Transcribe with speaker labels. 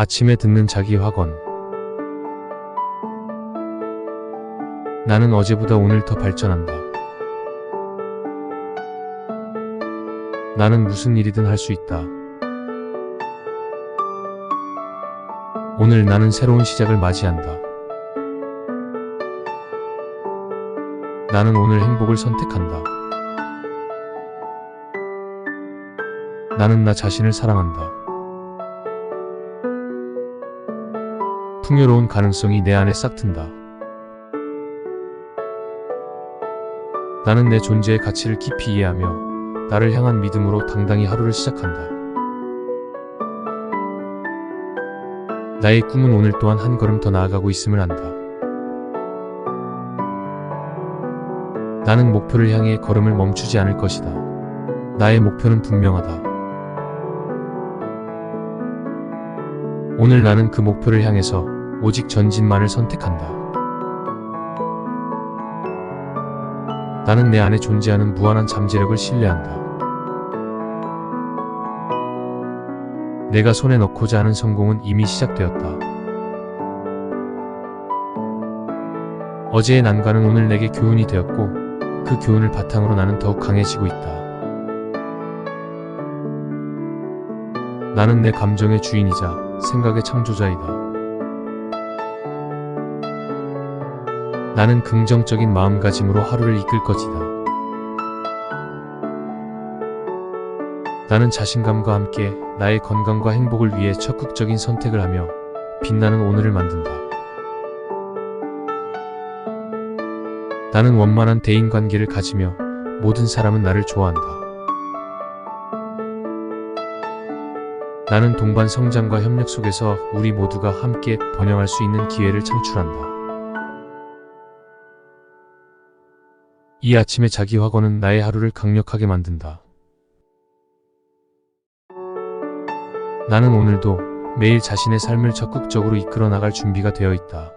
Speaker 1: 아침에 듣는 자기 확언. 나는 어제보다 오늘 더 발전한다. 나는 무슨 일이든 할 수 있다. 오늘 나는 새로운 시작을 맞이한다. 나는 오늘 행복을 선택한다. 나는 나 자신을 사랑한다. 풍요로운 가능성이 내 안에 싹 튼다. 나는 내 존재의 가치를 깊이 이해하며 나를 향한 믿음으로 당당히 하루를 시작한다. 나의 꿈은 오늘 또한 한 걸음 더 나아가고 있음을 안다. 나는 목표를 향해 걸음을 멈추지 않을 것이다. 나의 목표는 분명하다. 오늘 나는 그 목표를 향해서 오직 전진만을 선택한다. 나는 내 안에 존재하는 무한한 잠재력을 신뢰한다. 내가 손에 넣고자 하는 성공은 이미 시작되었다. 어제의 난관은 오늘 내게 교훈이 되었고, 그 교훈을 바탕으로 나는 더욱 강해지고 있다. 나는 내 감정의 주인이자 생각의 창조자이다. 나는 긍정적인 마음가짐으로 하루를 이끌 것이다. 나는 자신감과 함께 나의 건강과 행복을 위해 적극적인 선택을 하며 빛나는 오늘을 만든다. 나는 원만한 대인 관계를 가지며 모든 사람은 나를 좋아한다. 나는 동반 성장과 협력 속에서 우리 모두가 함께 번영할 수 있는 기회를 창출한다. 이 아침의 자기 확언은 나의 하루를 강력하게 만든다. 나는 오늘도 매일 자신의 삶을 적극적으로 이끌어 나갈 준비가 되어 있다.